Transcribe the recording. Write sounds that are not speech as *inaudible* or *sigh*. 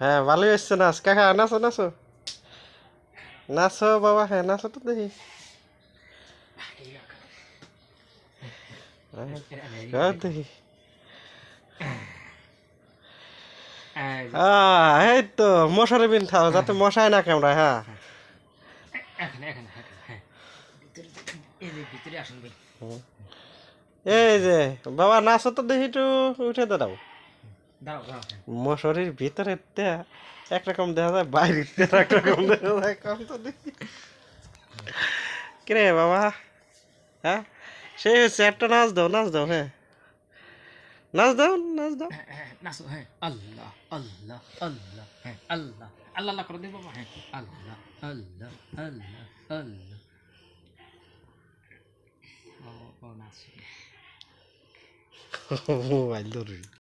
হ্যাঁ ভালোই এসছে নাচ। কাকা নাচো নাচো। নাচো বাবা হ্যাঁ নাচো তো দেখি। হ্যাঁ, কর দেখি। আহ, এই তো মশারি বিন খাও যাতে মশায় না কামড়ায় হ্যাঁ। এখানে এখানে এখানে হ্যাঁ। ভিতরে আসুন ভাই এই যে বাবা নাচো তো দেখি একটু উঠে দাঁড়াও হ্যাঁ মশারির ভিতরে একরকম দেখা যায় বাইরে একরকম দেখা যায় কম তো দেখি। কিরে বাবা হ্যাঁ? সেই হচ্ছে একটা নাচ দাও নাচ দাও হ্যাঁ। নাচ দাও নাচ দাও। হ্যাঁ, হ্যাঁ, নাচো হ্যাঁ। আল্লাহ আল্লাহ আল্লাহ হ্যাঁ আল্লাহ। আল্লাহ আল্লাহ করে দেবো হ্যাঁ। আল্লাহ আল্লাহ আল্লাহ আল্লাহ। ও নাচ *laughs* Baldur.